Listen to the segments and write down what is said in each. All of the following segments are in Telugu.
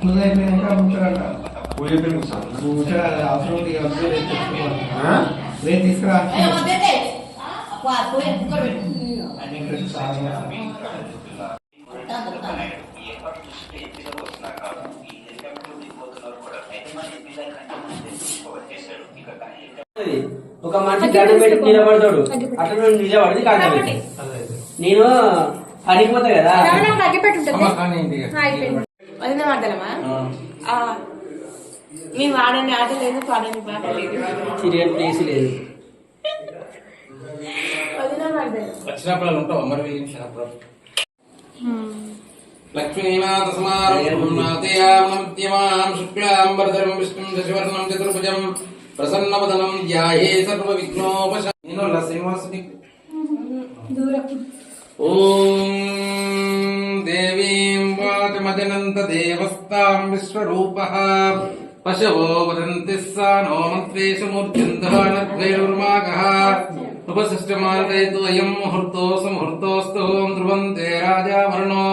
పూజ అయిపోయినాక ముచ్చట. పూజ ముచ్చట అవసరం రేపు తీసుకురా. ఒక మనిషి దండం పెట్టి నిలబడతాడు. అట్లా నువ్వు నిలబడి కాదు నేను పోతా కదా. వాడదలమా ఆ, మేము వాడని ఆట లేదు పాడని పాట లేదు. తిరిగే ప్లేస్ లేదు. వచ్చినప్పుడు ఉంటావా మరి విష్ణుం శశివర్ణం చతుర్భుజం ప్రసన్నవదనం ధ్యాయే సర్వ విఘ్నోపశ నేను శ్రీనివాసుని దేవీం వాచమజనంత దేవస్తాం విశ్వరూపః పశవో వదంతి సా నో మంత్రేషమూర్ధ్యంధానద్వైరుర్మాగः ఉపశిష్టమానతయతు అయం ముహూర్తో సుముహూర్తోస్తు ఓం ధ్రువంతే రాజా వరుణో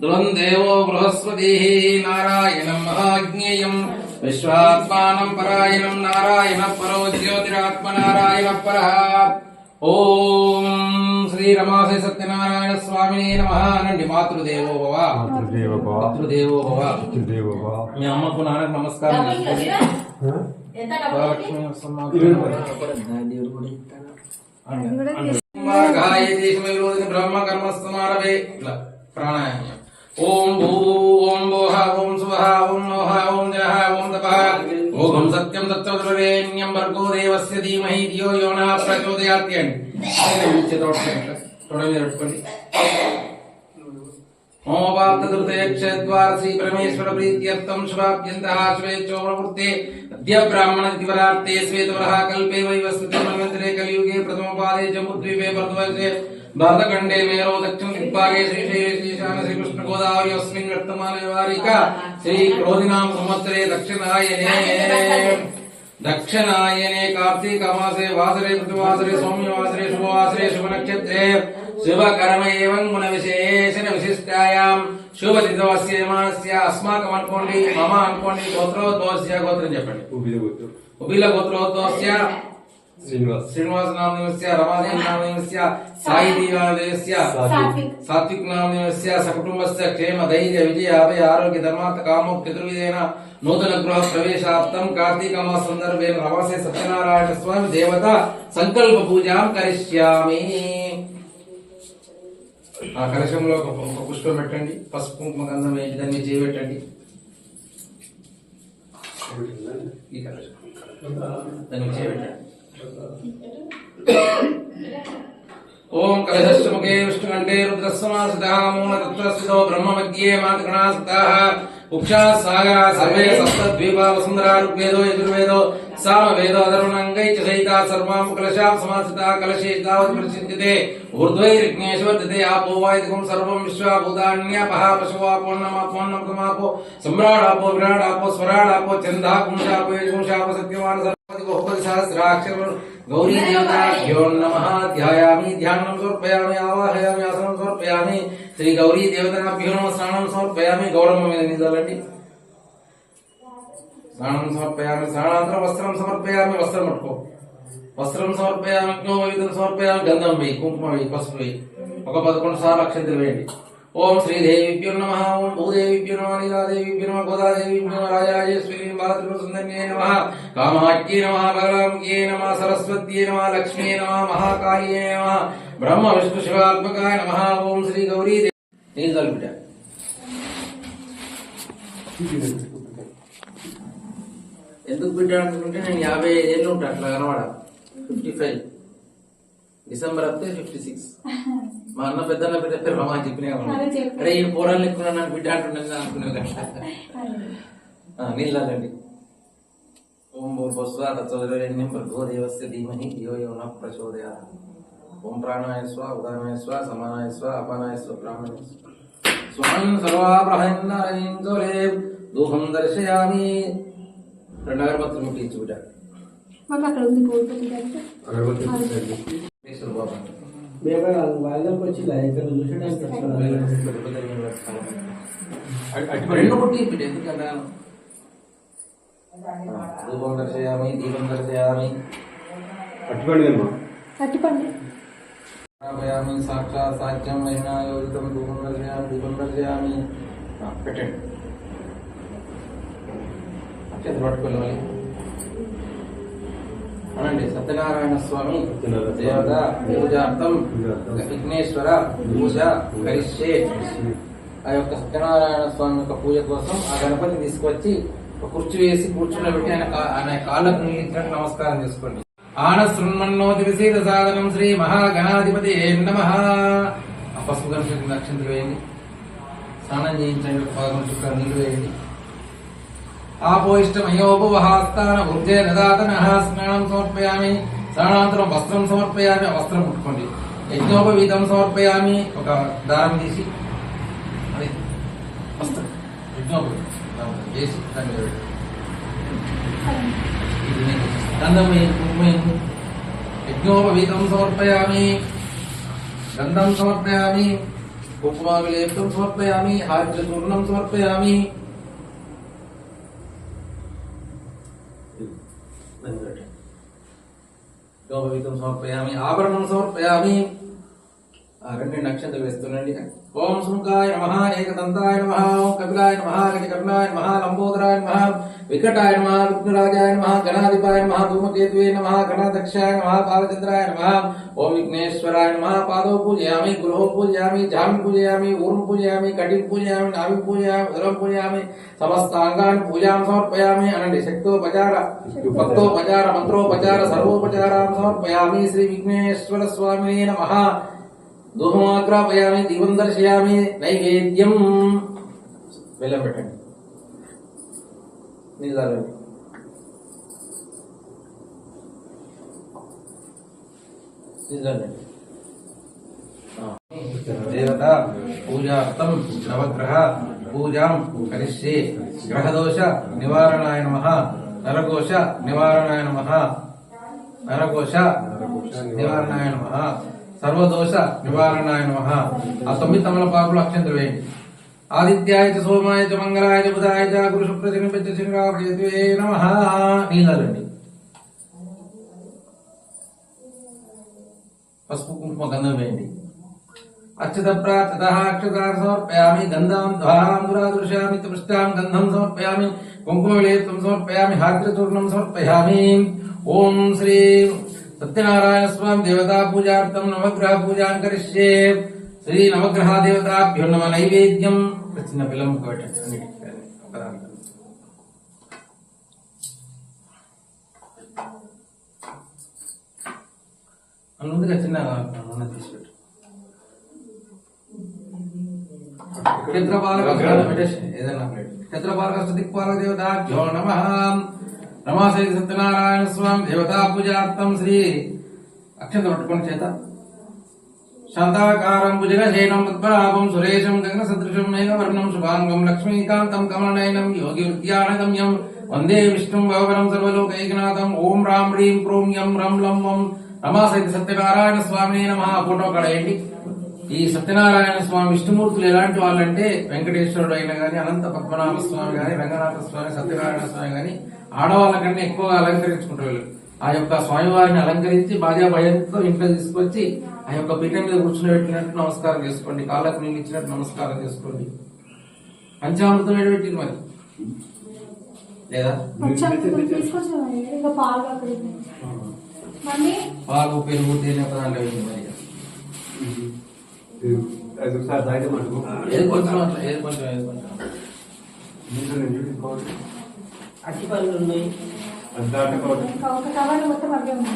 ధ్రువం దేవో బృహస్పతిः నారాయణం మహాజ్ఞేయం విశ్వాత్మానం పరాయణం నారాయణ పరో జ్యోతిరాత్మ నారాయణ పరః ఓం శ్రీ రమాసే సత్యనారాయణ స్వామినే నమ. అనండి మాతృదేవో భవ. మాతృదేవ భవ. మాతృదేవో భవ. మాతృదేవ భవ. మీ అమ్మకు నాన్నకు నమస్కారం బ్రహ్మ కర్మ సమారభే ఇట్లా ప్రాణాయామం. ఓం భూ ఓం భోహ ఓం సువహ ఓం నోహ ఓం జనహ ఓం తపః. ఓం సత్యం తత్వద్రవేణ్యం భర్గో దేవస్య ధీమహి ధియో యో నః ప్రచోదయాతి అండి తొడ మీద శ్రీ పరమేశ్వర ప్రీత్యర్థం శుభాభ్యంతః శుభేచ్ఛో ప్రవృత్తే. అద్య బ్రాహ్మణ దివరార్తే శ్వేతవరః కల్పే వైవస్వతే మన్వంతరే కలియుగే ప్రథమపాదే జంబుద్వీపే భరద్వాజే. భారతఖండే మేరో దక్షిణ దిగ్భాగే శ్రీశాన శ్రీకృష్ణ గోదావరి అస్మిన్ వర్తమానే వారిక శ్రీ క్రోధినామ సంవత్సరే దక్షిణాయనే దక్షిణాయనే కార్తీక మాసే వాసరే ప్రతివాసరే సౌమ్యవాసరే శుభవాసరే శుభ నక్షత్రే శుభ కర్మ ఏవం గుణ విశేషణ విశిష్టాయాం శుభ యమానస్య అస్మాకం అనుకోండి మమ అనుకోండి గోత్రోద్భవస్య గోత్రం చెప్పండి। ఉబిల గోత్రోద్భవస్య శ్రీనివాస్. శ్రీనివాస నామదేవస్య రమాదేవి నామదేవస్య సాయి దేవాదేవస్య సాత్విక్. నామదేవస్య సకుటుంబస్య క్షేమ ధైర్య విజయ అభయ ఆరోగ్య ధర్మార్థ కామోక్తి చతుర్విధేన నూతన గృహ ప్రవేశార్థం కార్తీక మాస సందర్భేన రవాసే సత్యనారాయణ స్వామి దేవత సంకల్ప పూజాం కరిష్యామి. ఆ కలశంలో ఒక పుష్పం పెట్టండి. పసుపు కుంకుమ గంధం వేసి దాన్ని చేయబెట్టండి. ఈ కలశం. దాన్ని చేయబెట్టండి. ఓం కలశముఖే విష్ణుకంఠే రుద్రస్వమాసితః మూలతత్వస్థితో బ్రహ్మ మధ్యే మాతృగణాస్థితः ఉక్షా సాగరా సర్వే సప్తద్వీపా వసుంధరా ఋగ్వేదో యజుర్వేదో सर्ववेदोदरुणङ्गैचसैता सर्वां कलशां समासिता कलशैतावत् प्रचिन्त्यते। आपो वा सर्वं सम्राडापो विराडापो स्वराडापो यजुंशापो गौरी देवताभ्यो नमः ध्यायामि ध्यानं समर्पयामि, आवाहयामि आसनं समर्पयामि नमः स्नानं समर्पयामि స్నానం సమర్పయామి స్నానాంతరం వస్త్రం సమర్పయామి వస్త్రం పట్టుకో. వస్త్రం సమర్పయామి అగ్నోవిధం సమర్పయామి గంధం వేయి కుంకుమ వేయి పసుపు వేయి. ఒక పదకొండు సార్లు అక్షంతలు వేయండి. ఓం శ్రీదేవిభ్యో నమ ఓం భూదేవిభ్యో నమ నీలాదేవిభ్యో నమ గోదాదేవిభ్యో నమ రాజాజేశ్వరి సుందర్యే నమ కామాఖ్యే నమ బలరామ్యే నమ సరస్వత్యే నమ లక్ష్మీ నమ మహాకాళియే నమ బ్రహ్మ విష్ణు శివాత్మకాయ నమ ఓం శ్రీ గౌరీ దేవి నేను తలుపుటా ఎందుకు బిడ్డ అనుకుంటే నేను యాభై ఐదేళ్ళు ఉంటా అట్లా కనబడ ఫిఫ్టీ ఫైవ్ డిసెంబర్ వస్తే ఫిఫ్టీ సిక్స్ మా అన్న పెద్దన్న బిడ్డ పేరు రమా చెప్పినా అరే ఈ పోరాలు ఎక్కువ నాకు బిడ్డ అంటున్నాను అనుకునే నీళ్ళండి ఓం భూర్భస్వాత చౌదరణ్యం భర్గో దేవస్య ధీమహి ధియో యో నః ప్రచోదయాత్ ఓం ప్రాణాయ స్వ ఉదానాయ స్వ సమానాయ స్వ అపానాయ స్వ బ్రాహ్మణాయ దూహం దర్శయామి. రెండు అగరబత్తులు ముట్టించు బిడ్డ మాకు అక్కడ ఉంది కోల్పోతుంది అగరబత్తి ఈశ్వర బాబా మేము వాళ్ళకి వచ్చి ఇక్కడ చూసడానికి పెద్ద పెద్ద రెండు పుట్టి ఇప్పుడు ఎందుకు అన్నాను ధూపం దర్శయామి దీపం దర్శయామి అట్టుపండి అమ్మా స్థాపయామి సాక్షాత్ సాధ్యం మహిళా యోజితం ధూపం దర్శయామి దీపం దర్శయామి ఆ, పెట్టండి చేతి మళ్ళీ. అనండి సత్యనారాయణ స్వామి దేవత పూజార్థం విఘ్నేశ్వర పూజ కరిష్యే ఆ యొక్క సత్యనారాయణ స్వామి యొక్క పూజ కోసం ఆ గణపతిని తీసుకొచ్చి ఒక కుర్చీ వేసి కూర్చుని పెట్టి ఆయన ఆయన కాళ్ళకు నిలిచినట్టు నమస్కారం చేసుకోండి. ఆన శృణ్మన్నోతి విశీత సాధనం శ్రీ మహాగణాధిపతి నమ. పసుపు గణపతి నక్షత్రం వేయండి. స్నానం చేయించండి పదకొండు చుక్క నీళ్ళు వేయండి. ఆపోయిష్టమయోపవహాస్తాన వృద్ధే నదాతన స్నానం సమర్పయామి స్నానాంతరం వస్త్రం సమర్పయామి వస్త్రం ముట్టుకోండి. యజ్ఞోపవీతం సమర్పయామి ఒక దారం తీసి అది వస్త్రం యజ్ఞోపవీతం. దారం వేసి దాని యజ్ఞోపవీతం సమర్పయామి గంధం సమర్పయామి కుంకుమావిలేప్తం సమర్పయామి హార్ద్రచూర్ణం సమర్పయామి గౌరవితం సమర్పయామి ఆభరణం సమర్పయామి ఆ రెండు నక్షత్రం వేస్తున్నాండి ఓం సుముఖాయ నమ ఏకదంతాయ నమ ఓం కపిలాయ నమ గజకర్ణాయ నమ లంబోదరాయ నమ వికటాయ నమ విఘ్నరాజాయ నమ గణాధిపాయ నమ ధూమకేతువే నమ గణాధ్యక్షాయ నమ బాలచంద్రాయ నమ ఓం విఘ్నేశ్వరాయ నమ పాదౌ పూజయామి గృహో పూజయామి జామి పూజయామి ఊరం పూజయామి కటిం పూజయామి నాభి పూజయామి ఉదరం పూజయామి సమస్తాంగాన్ని పూజాం సమర్పయామి అనండి. శక్తోపచార భక్తోపచార మంత్రోపచార సర్వోపచారాం సమర్పయామి. శ్రీ విఘ్నేశ్వర స్వామినే నమః. ధూమాగ్రాపయామి దీపం దర్శయామి నైవేద్యం బెల్లం పెట్టండి నిజాలు నిజాలు దేవత పూజార్థం నవగ్రహ పూజాం కరిష్యే గ్రహదోష నివారణాయ నమః నరఘోష నివారణాయ నమః నరఘోష నివారణాయ నమః సర్వదోష నివారణాయ నమః ఆ తొమ్మిది తమలపాకులు అక్షంతలు వేయండి ఆదిత్యాయ చ సోమాయ చ మంగళాయ చ బుధాయ చ గురు శుక్ర శని పంచ శనిరావే నమః నీళ్ళండి పసుపు కుంకుమ గంధం వేయండి అచ్యుత ప్రార్థత అక్షతాన్ని సమర్పయామి గంధం ద్వారాం దురాదృశామి పృష్టాం గంధం సమర్పయామి కుంకుమలేత్వం సమర్పయామి హార్ద్రచూర్ణం సమర్పయామి ఓం శ్రీ సత్యనారాయణ స్వామి దేవతా పూజార్థం నవగ్రహ పూజాం కరిష్యే శ్రీ నవగ్రహ దేవతాభ్యో నమ నైవేద్యం చిన్న పిల్లం పెట్టండి ముందుగా చిన్న ఉన్న తీసుకెట్టు క్షేత్రపాలక ఏదైనా క్షేత్రపాలక దిక్పాలక దేవతాభ్యో నమ నమాసై సత్యనారాయణ స్వామి దేవతా పూజార్థం శ్రీ అక్షంత పట్టుకుని చేత. శాంతాకారం భుజగశేనం పద్మనాభం సురేశం గగన సదృశం మేఘవర్ణం శుభాంగం లక్ష్మీకాంతం కమలనయనం యోగి ఉద్యానగమ్యం వందే విష్ణుం భవనం సర్వలోకైకనాథం ఓం రాం హ్రీం క్రోం యం రం లం వం నమాసైతి సత్యనారాయణ స్వామి నమ. ఫోటో కడయండి. ఈ సత్యనారాయణ స్వామి విష్ణుమూర్తులు ఎలాంటి వాళ్ళంటే వెంకటేశ్వరుడు అయినా గాని అనంత పద్మనాభ స్వామి గాని రంగనాథ స్వామి సత్యనారాయణ స్వామి గాని ఆడవాళ్ళ కన్నా ఎక్కువగా అలంకరించుకుంటారు ఆ యొక్క స్వామివారిని అలంకరించి బాజా భయంతో ఇంట్లో తీసుకొచ్చి ఆ యొక్క పీఠం మీద కూర్చుని పెట్టినట్టు నమస్కారం చేసుకోండి. కాళ్ళకు నీళ్ళు ఇచ్చినట్టు నమస్కారం చేసుకోండి. పంచామృతం పెట్టింది మరి. లేదా? పాలు పెరుగు తేనె ఒక దాంట్లో వేయండి మరి. అది ఒకసారి తాగితే మటుకు ఏది కొంచెం అట్లా ఏది కొంచెం ఏది కొంచెం నీళ్ళు నేను చూసుకోవాలి అట్టి పనులు ఉన్నాయి అది దాటుకోవాలి ఇంకా ఒక కవర్ మొత్తం అదే ఉంది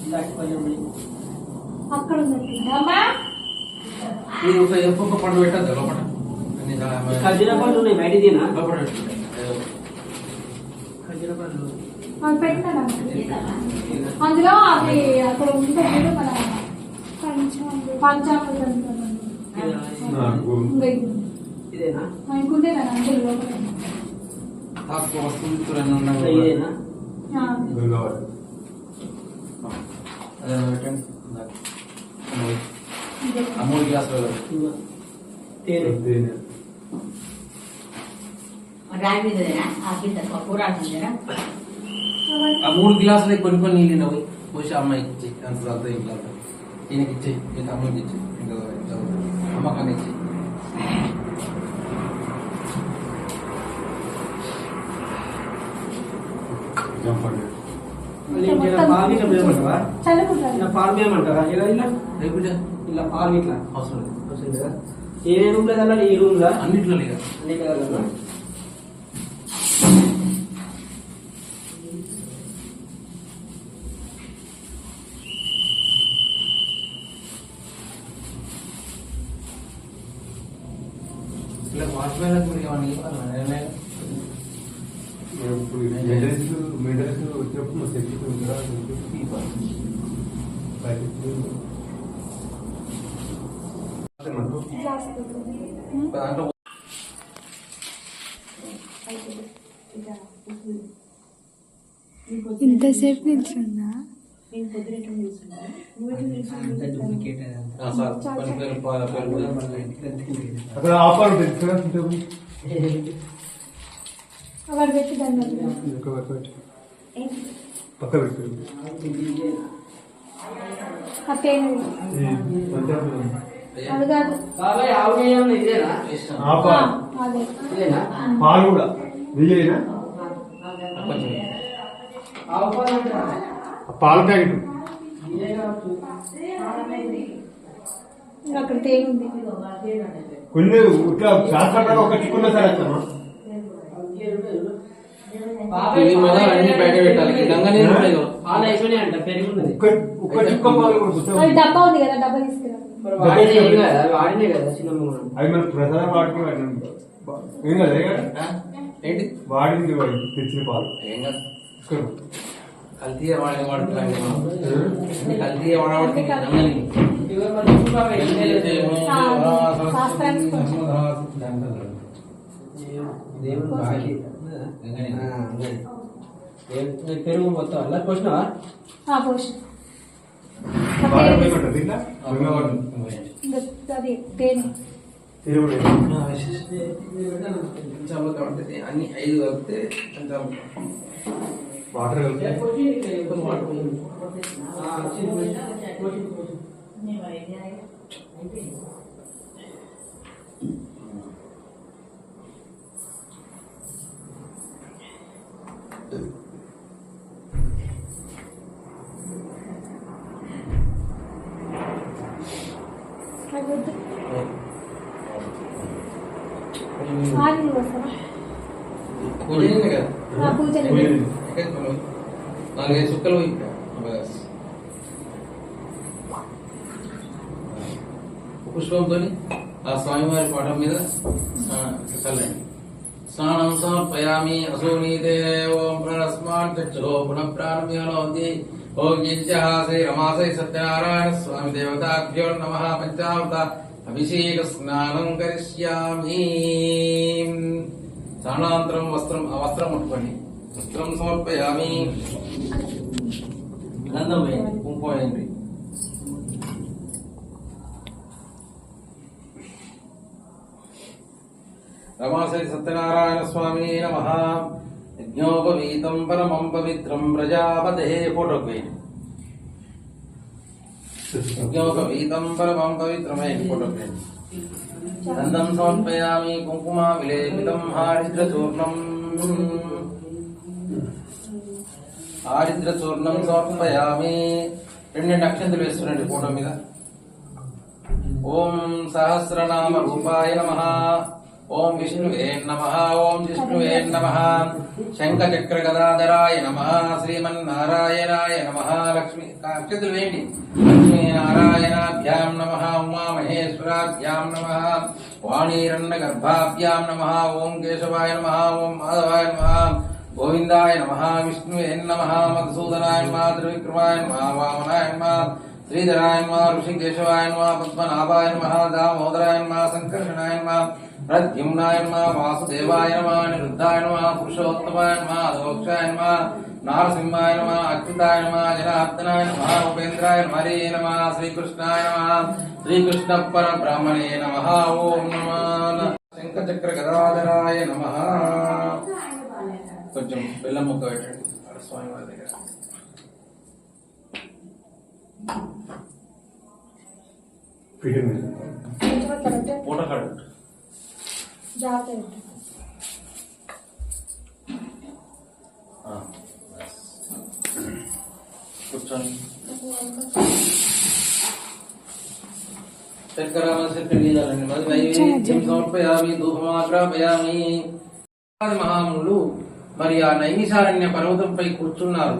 ఇంకా అట్టి పనులు ఉన్నాయి అక్కడ ఉంది అమ్మా మీరు ఒక ఒక్కొక్క పండు పెట్టద్దు లోపల అన్ని దా- ఖర్జూర పనులు ఉన్నాయి బయటదేనా లోపల పెట్టుకోండి. ఏదో అందులో అది అక్కడ ఉంటుంది మన పంచామృతం పంచామృతం ఉంటుంది. నాకు ఇంకా ఇది. ఇదేనా ఆ, ఇంకుందే కదా అందులో లోపల. తక్కువ వస్తువులు అన్నీ ఉన్నాయి ఇంకా కదా. ఇదేనా ఆ, ఇది కావాలి అదే పెట్టండి ఇందాక. ఆ మూడు గ్లాసులు తేనె తేనె. రాయి మీదనేనా ఆ కింద కూరాడు మీదనా ఆ మూడు గ్లాసులు కొన్ని కొన్ని నీళ్ళు పోయి పోసి అమ్మాయికి ఇచ్చి అంత తర్వాత ఇంకా ఈయనకి ఇచ్చి ఇంకా అమ్మకి ఇచ్చి ఇంకా అమ్మకాన్ని ఇచ్చి. జంపండి. మళ్ళీ ఇంకేమైనా పాలు గిట్ల పోయమంటావా? చల్లుకుంటారు. ఇలా పాలు పోయమంటావా? ఇలా ఇలా? రేపు ఇట్లా. ఇలా పాలు ఇట్లా అవసరం లేదు. వస్తుంది కదా ఏ రూమ్ లేదా ఈ రూమ్ లా అన్నిట్లో ఇక అన్ని కదా ఇలా వాటిపైన కూడా ఏమన్నా ఇవ్వాలి మనం ఇప్పుడు మెడల్స్ మెడల్స్ వచ్చినప్పుడు మా సెక్యూరిటీ ఉందా మనకు గ్లాస్ పెట్టండి. దాంట్లో ఇంతసేపు నిల్చున్నా ఆ, సార్ కొన్ని పేరు పాల పేరు కూడా అక్కడ ఆఫర్ ఉంటుంది కదా ఇంతకు. అక్కడ పెట్టి దాన్ని ఇంకా పక్క పెట్టు. పక్క పెట్టు ఆ తేనె ఈ పంచాయతీ అది కాదు బాబాయ్ ఆవు నెయ్యి ఏమన్నా ఇదేనా ఇష్టం ఆ ఆ, పాలు అదే ఇదేనా పాలు కూడా విజయనా కొంచెం ఆవు పాలు అంటారా? ఆ పాల ప్యాకెట్. కొన్ని ఇట్లా శాస్త్రంగా ఒక చిక్కున్న సరే డబ్బా ఉంది కదా డబ్బా తీసుకురా. వాడినే ఏం కదా. అవి మన ప్రసాదం వాడిని ఏం? ఏంటి? వాడింది వాడి తెచ్చిన పాలు. ఏం కాదు. కల్తీ వాడే వాడుతున్నాయి కల్తీ ఏ పెరుగు మొత్తం అలా పోసినావా అన్ని ఐదు కలిపితే కొంచెం వాటర్ కలిపి కొంచెం వాటర్ నాలుగైదు చుక్కలు పోయి. పుష్పంతో ఆ స్వామివారి పాఠం మీద స్నానం చల్లండి. స్నానం సమర్పయామి అసోనీతే ఓం ప్రణస్మాన్ చక్షో పునః ప్రాణమ్యోనోతి ఓం యజ్ఞః రమాసై సత్యనారాయణ స్వామి దేవతాభ్యో నమ పంచావత అభిషేక స్నానం కరిష్యామి. స్నానాంతరం వస్త్రం ఆ వస్త్రం ముట్టుకోండి. వస్త్రం సమర్పయామి గంధం వేయండి కుంకుమ వేయండి రమాశ్రీ సత్యనారాయణ స్వామి నమ యజ్ఞోపవీతం పరమం పవిత్రం ప్రజాపతే ఫోటోకి వేయండి యజ్ఞోపవీతం పరమం పవిత్రమే ఫోటోకి వేయండి గంధం సమర్పయామి కుంకుమ చూర్ణం హారిద్రచూర్ణం సమర్పయామి. రెండు రెండు అక్షంతలు వేస్తున్నాండి ఫోటో మీద. ఓం సహస్రనామ రూపాయ నమ. ఓం విష్ణువే నమ. ఓం విష్ణువే నమ. శంఖచక్ర గదాధరాయ నమ. శ్రీమన్నారాయణాయ నమ. లక్ష్మి అక్షతులు వేయండి. లక్ష్మీనారాయణాభ్యాం నమ. ఉమామహేశ్వరాభ్యాం నమ. వాణీరన్న గర్భాభ్యాం నమ. ఓం కేశవాయ నమ. ఓం మాధవాయ నమ. గోవిందాయ నమ విష్ణువే నమ మధుసూదనాయ నమ త్రివిక్రమాయ నమ వామనాయ నమ శ్రీధరాయ నమ ఋషికేశవాయ నమ పద్మనాభాయ నమ దామోదరాయ నమ సంకర్షణాయ నమ ప్రద్యుమ్నాయ నమ వాసుదేవాయ నమ నిరుద్ధాయ నమ పురుషోత్తమాయ నమ దోక్షాయ నమ నారసింహాయ నమ అచ్యుతాయ నమ జనార్దనాయ నమ ఉపేంద్రాయ నమ హరే నమ శ్రీకృష్ణాయ నమ శ్రీకృష్ణ పర బ్రాహ్మణే నమ ఓం నమ శంఖచక్ర గదాధరాయ నమ. కొంచెం బెల్లం ముక్క పెట్టండి ఆడ స్వామి వారి దగ్గర ఫిటింగ్ మీద. కొంచెం కరెక్ట్ పూట కడు జాగ్రత్త పెట్టు. కూర్చోండి శంకరామశక్తిండి మరి ఆ నైమిషారణ్య పర్వతంపై కూర్చున్నారు.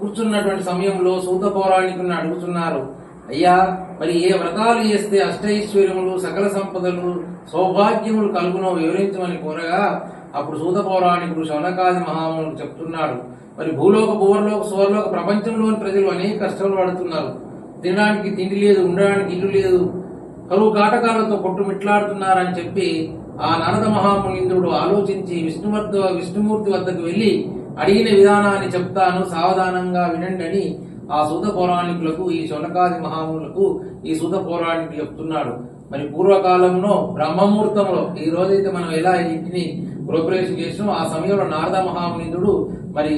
కూర్చున్నటువంటి సమయంలో సూత పౌరాణికుని అడుగుతున్నారు. అయ్యా మరి ఏ వ్రతాలు చేస్తే అష్టైశ్వర్యములు సకల సంపదలు సౌభాగ్యములు కలుగునో వివరించమని కోరగా అప్పుడు సూత పౌరాణికుడు శౌనకాది మహాములు చెప్తున్నాడు మరి భూలోక భూవర్లోక స్వర్లోక ప్రపంచంలోని ప్రజలు అనేక కష్టాలు పడుతున్నారు. తినడానికి తిండి లేదు ఉండడానికి ఇల్లు లేదు. కరువు కాటకాలతో కొట్టుమిట్లాడుతున్నారని చెప్పి ఆ నారద మహామునిందుడు ఆలోచించి విష్ణువర్ధ విష్ణుమూర్తి వద్దకు వెళ్ళి అడిగిన విధానాన్ని చెప్తాను సావధానంగా వినండి అని ఆ సూత పౌరాణికులకు ఈ శౌనకాది మహాములకు ఈ సూత పౌరాణికులు చెప్తున్నాడు. మరి పూర్వకాలంలో బ్రహ్మముహూర్తంలో ఈ రోజైతే మనం ఎలా ఇంటిని గృహప్రవేశం చేసినాం ఆ సమయంలో నారద మహామునిందుడు మరి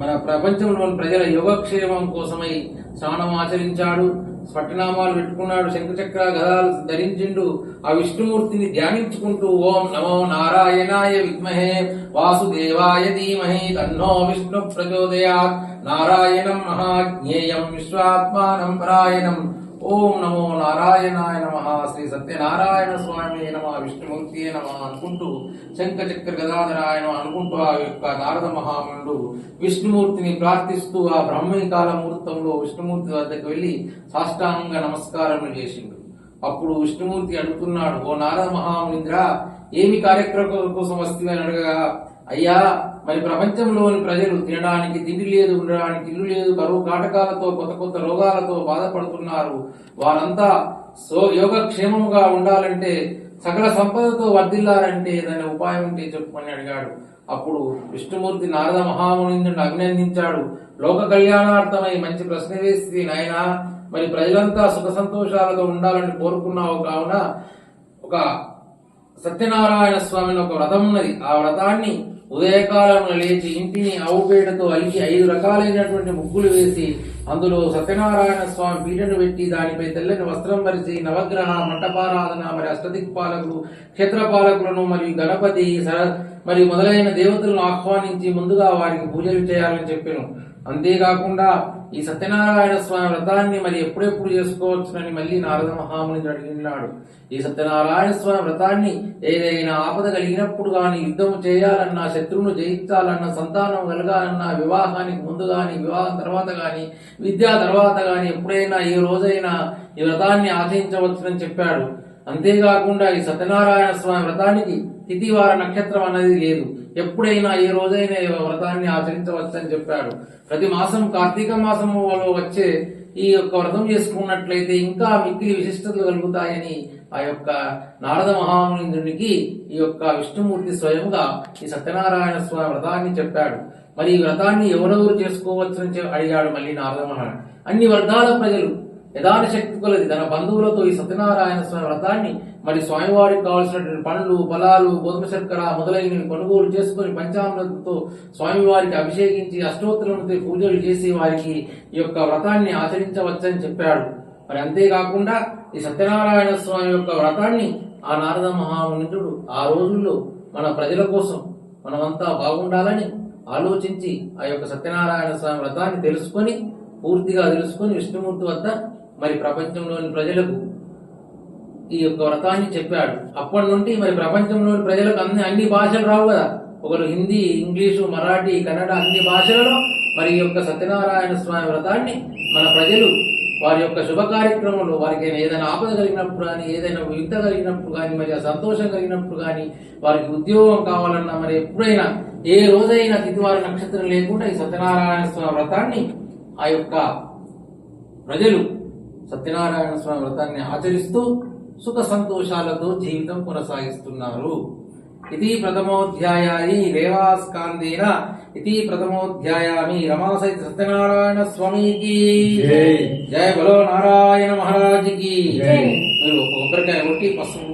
మన ప్రపంచంలోని ప్రజల యోగక్షేమం కోసమై స్నానం ఆచరించాడు. స్ఫటినామాలు పెట్టుకున్నాడు శంఖచక్ర గదాలు ధరించిండు. ఆ విష్ణుమూర్తిని ధ్యానించుకుంటూ ఓం నమో నారాయణాయ విద్మహే. వాసుదేవాయ ధీమహి తన్నో విష్ణు ప్రచోదయాత్ నారాయణం మహాజ్ఞేయం విశ్వాత్మానం పరాయణం ఓం నమో నారాయణాయ నమ. శ్రీ సత్యనారాయణ స్వామి నమ. విష్ణుమూర్తి నమ అనుకుంటూ శంఖ చక్ర గదాధరాయ అనుకుంటూ ఆ యొక్క నారద మహాముడు విష్ణుమూర్తిని ప్రార్థిస్తూ ఆ బ్రహ్మీ కాలమూర్తంలో విష్ణుమూర్తి వద్దకు వెళ్ళి సాష్టాంగ నమస్కారం చేసిండు. అప్పుడు విష్ణుమూర్తి అడుగుతున్నాడు ఓ నారద మహామునింద్ర ఏమి కార్యక్రమం కోసం వస్తుందని అడగగా? అయ్యా మరి ప్రపంచంలోని ప్రజలు తినడానికి తిండి లేదు ఉండడానికి ఇల్లు లేదు కరువు కాటకాలతో కొత్త కొత్త రోగాలతో బాధపడుతున్నారు. వారంతా సో యోగక్షేమముగా ఉండాలంటే సకల సంపదతో వర్ధిల్లాలంటే దాని ఉపాయం ఉంటే చెప్పుకొని అడిగాడు. అప్పుడు విష్ణుమూర్తి నారద మహాముని అభినందించాడు. లోక కళ్యాణార్థమై మంచి ప్రశ్న వేసి నాయనా. మరి ప్రజలంతా సుఖ సంతోషాలతో ఉండాలని కోరుకున్నావు కావున ఒక సత్యనారాయణ స్వామిని ఒక వ్రతం ఉన్నది. ఆ వ్రతాన్ని ఉదయకాలంలో లేచి ఇంటిని ఆవుపేటతో అలికి ఐదు రకాలైనటువంటి ముగ్గులు వేసి అందులో సత్యనారాయణ స్వామి పీటను పెట్టి దానిపై తెల్లని వస్త్రం పరిచి నవగ్రహ మంటపారాధన మరి అష్టదిక్పాలకులు క్షేత్రపాలకులను మరియు గణపతి సర మరియు మొదలైన దేవతలను ఆహ్వానించి ముందుగా వారికి పూజలు చేయాలని చెప్పాను. అంతేకాకుండా ఈ సత్యనారాయణ స్వామి వ్రతాన్ని మరి ఎప్పుడెప్పుడు చేసుకోవచ్చునని మళ్ళీ నారద మహాముని అడిగినాడు. ఈ సత్యనారాయణ స్వామి వ్రతాన్ని ఏదైనా ఆపద కలిగినప్పుడు గాని యుద్ధం చేయాలన్నా శత్రువును జయించాలన్నా సంతానం కలగాలన్నా వివాహానికి ముందు గాని వివాహం తర్వాత గాని విద్యా తర్వాత గాని ఎప్పుడైనా ఏ రోజైనా ఈ వ్రతాన్ని ఆచరించవచ్చునని చెప్పాడు. అంతేకాకుండా ఈ సత్యనారాయణ స్వామి వ్రతానికి తిథి వార నక్షత్రం అనేది లేదు. ఎప్పుడైనా ఏ రోజైనా వ్రతాన్ని ఆచరించవచ్చని చెప్పాడు. ప్రతి మాసం కార్తీక మాసములో వచ్చే ఈ యొక్క వ్రతం చేసుకున్నట్లయితే ఇంకా మిక్కిలి విశిష్టతలు కలుగుతాయని ఆ యొక్క నారద మహామునింద్రునికి ఈ యొక్క విష్ణుమూర్తి స్వయంగా ఈ సత్యనారాయణ స్వామి వ్రతాన్ని చెప్పాడు. మరి ఈ వ్రతాన్ని ఎవరెవరు చేసుకోవచ్చని చె- అడిగాడు మళ్ళీ నారద మహారాజు. అన్ని వర్గాల ప్రజలు యథాన శక్తి కొలది. తన బంధువులతో ఈ సత్యనారాయణ స్వామి వ్రతాన్ని మరి స్వామివారికి కావాల్సినటువంటి పండ్లు ఫలాలు గోధుమ శర్కర మొదలైనవి కొనుగోలు చేసుకుని పంచామృతంతో స్వామివారికి అభిషేకించి అష్టోత్తరములతో పూజలు చేసి వారికి ఈ యొక్క వ్రతాన్ని ఆచరించవచ్చని చెప్పాడు. మరి అంతేకాకుండా ఈ సత్యనారాయణ స్వామి యొక్క వ్రతాన్ని ఆ నారద మహామునితుడు ఆ రోజుల్లో మన ప్రజల కోసం మనమంతా బాగుండాలని ఆలోచించి ఆ యొక్క సత్యనారాయణ స్వామి వ్రతాన్ని తెలుసుకొని పూర్తిగా తెలుసుకొని విష్ణుమూర్తి వద్ద మరి ప్రపంచంలోని ప్రజలకు ఈ యొక్క వ్రతాన్ని చెప్పాడు. అప్పటి నుండి మరి ప్రపంచంలోని ప్రజలకు అన్ని అన్ని భాషలు రావు కదా. ఒకరు హిందీ ఇంగ్లీషు మరాఠీ కన్నడ అన్ని భాషలలో మరి యొక్క సత్యనారాయణ స్వామి వ్రతాన్ని మన ప్రజలు వారి యొక్క శుభ కార్యక్రమంలో వారికి ఏదైనా ఆపద కలిగినప్పుడు కానీ ఏదైనా యుద్ధ కలిగినప్పుడు కానీ మరి సంతోషం కలిగినప్పుడు కానీ వారికి ఉద్యోగం కావాలన్నా మరి ఎప్పుడైనా ఏ రోజైనా తిథివారి నక్షత్రం లేకుండా ఈ సత్యనారాయణ స్వామి వ్రతాన్ని ఆ యొక్క ప్రజలు సత్యనారాయణ స్వామి వ్రతాన్ని ఆచరిస్తూ సుఖ సంతోషాలతో జీవితం కొనసాగిస్తున్నారు ఇది ప్రథమోధ్యాయాయి రేవాస్కాందేన ఇది ప్రథమోధ్యాయామి రమాసహిత సత్యనారాయణ స్వామికి. జయ బలో నారాయణ మహారాజుకి జై. మీరు ఒక కొబ్బరికాయ కొట్టి పసుపు